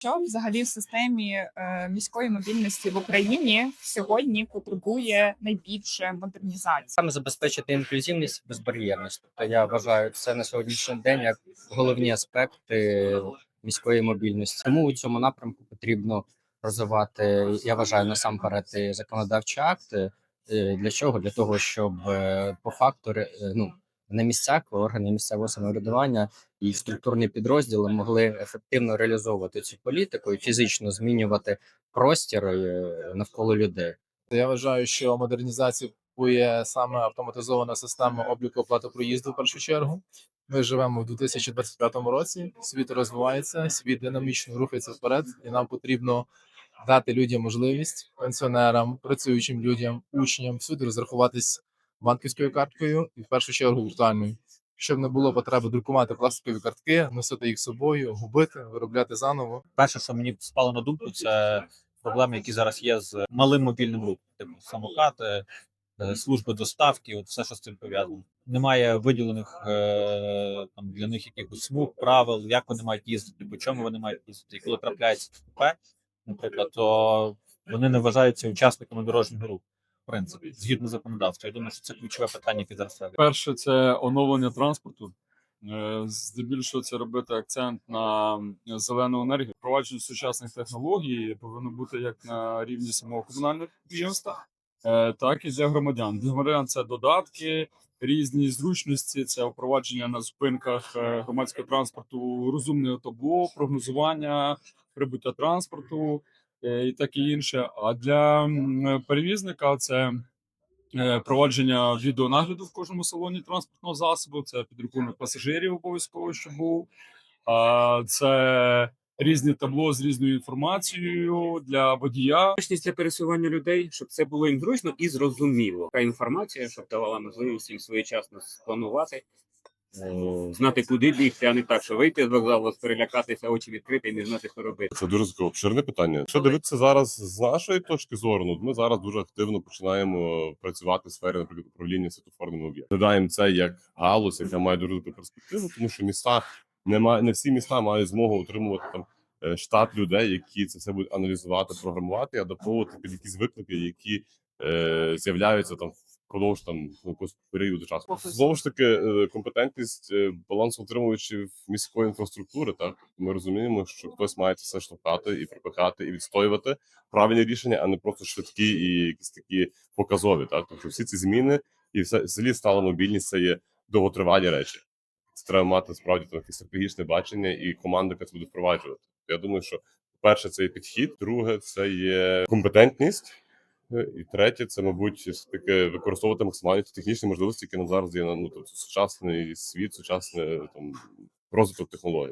Що взагалі в системі е, міської мобільності в Україні сьогодні потребує найбільше модернізації? саме забезпечити інклюзивність безбар'єрність. Тобто я вважаю це на сьогоднішній день як головні аспекти міської мобільності. Тому у цьому напрямку потрібно розвивати, я вважаю, насамперед законодавчі акти. Е, Для чого? Для того, щоб е, по факту ну, на місцях органи місцевого самоврядування і структурні підрозділи могли ефективно реалізовувати цю політику і фізично змінювати простір е, навколо людей. Я вважаю, що модернізацію купує саме автоматизована система обліку оплати проїзду в першу чергу. Ми живемо в 2025 році. Світ розвивається, світ динамічно рухається вперед, і нам потрібно дати людям можливість пенсіонерам, працюючим людям, учням всюди розрахуватись банківською карткою і в першу чергу віртуальною. Щоб не було потреби друкувати пластикові картки, носити їх з собою, губити, виробляти заново. Перше, що мені спало на думку, це проблеми, які зараз є з малим мобільним рухом, типу самокати, е, служби доставки, от все, що з цим пов'язано. Немає виділених е, там для них якихось смуг, правил, як вони мають їздити, по чому вони мають їздити. І коли трапляється ДТП, наприклад, то вони не вважаються учасниками дорожнього руху. Принципі, згідно законодавства. Я думаю, що це ключове питання, яке зараз. Перше, це оновлення транспорту. Е, Здебільшого це робити акцент на зелену енергію. Впровадження сучасних технологій повинно бути як на рівні самого комунального підприємства, е, так і для громадян. Для громадян це додатки, різні зручності, це впровадження на зупинках е, громадського транспорту, розумне табло, прогнозування прибуття транспорту і таке інше. А для перевізника це е, провадження відеонагляду в кожному салоні транспортного засобу. Це підрахунок пасажирів обов'язково, що був. А, Це різні табло з різною інформацією для водія. зручність для пересування людей, щоб це було їм зручно і зрозуміло. Така інформація, щоб давала можливість їм своєчасно спланувати, знати, куди бігти, а не так, що вийти з вокзалу, перелякатися, очі відкрити і не знати, що робити. Це дуже таке обширне питання. Якщо дивитися зараз з нашої точки зору, ну ми зараз дуже активно починаємо працювати в сфері, наприклад, управління світофорними об'єктами. Додаємо це як галузь, яка має дуже велику перспективу, тому що міста немає, не всі міста мають змогу отримувати там е, штат людей, які це все будуть аналізувати, програмувати, і адаптовувати під якісь виклики, які е, з'являються там. Впродовж там якогось періоду часу знову ж таки е, компетентність е, балансоутримувачів міської інфраструктури. Так ми розуміємо, що хтось має це все штовхати і припихати, і відстоювати правильні рішення, а не просто швидкі і якісь такі показові. Так, тобто всі ці зміни і все взагалі стала мобільність це є довготривалі речі. Це треба мати справді там якесь стратегічне бачення і команду, яка це буде впроваджувати. Я думаю, що перше це є підхід, друге це є компетентність. І третє, це, мабуть, все таки використовувати максимально технічні можливості, які нам зараз є ну, тобто, сучасний світ, сучасний там розвиток технологій.